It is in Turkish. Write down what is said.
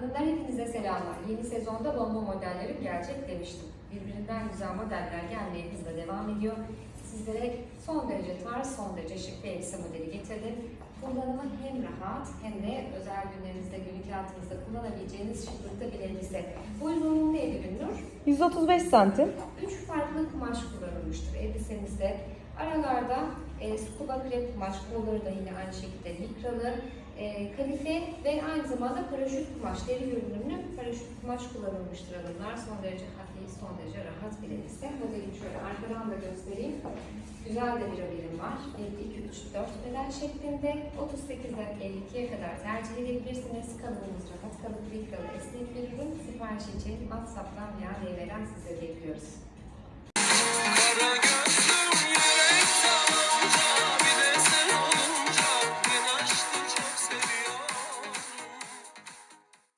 Hanımlar hepinize selamlar. Yeni sezonda bomba modelleri gelecek demiştim. Birbirinden güzel modeller gelmeye hızla devam ediyor. Sizlere son derece tarz, son derece şık bir elbise modeli getirdim. Kullanımı hem rahat hem de özel günlerinizde, günlük hayatınızda kullanabileceğiniz şıklıkta bir elbise. Bu uzunluğu neydi Günnur? 135 santim. Üç farklı kumaş kullanılmıştır elbisemizde. Aralarda e, scuba krep kumaş, kolları da yine aynı şekilde likralı, e, kalife ve aynı zamanda paraşüt kumaş, deri görünümlü paraşüt kumaş kullanılmıştır hanımlar. Son derece hafif, son derece rahat bir elbise. Modelini şöyle arkadan da göstereyim. Güzel de bir haberim var. 1, 2, 3, 4 beden şeklinde 38'den 52'ye kadar tercih edebilirsiniz. Kalıbımız rahat kalıp likralı esnek bir ürün. Sipariş için WhatsApp'tan veya DM'den size bekliyoruz.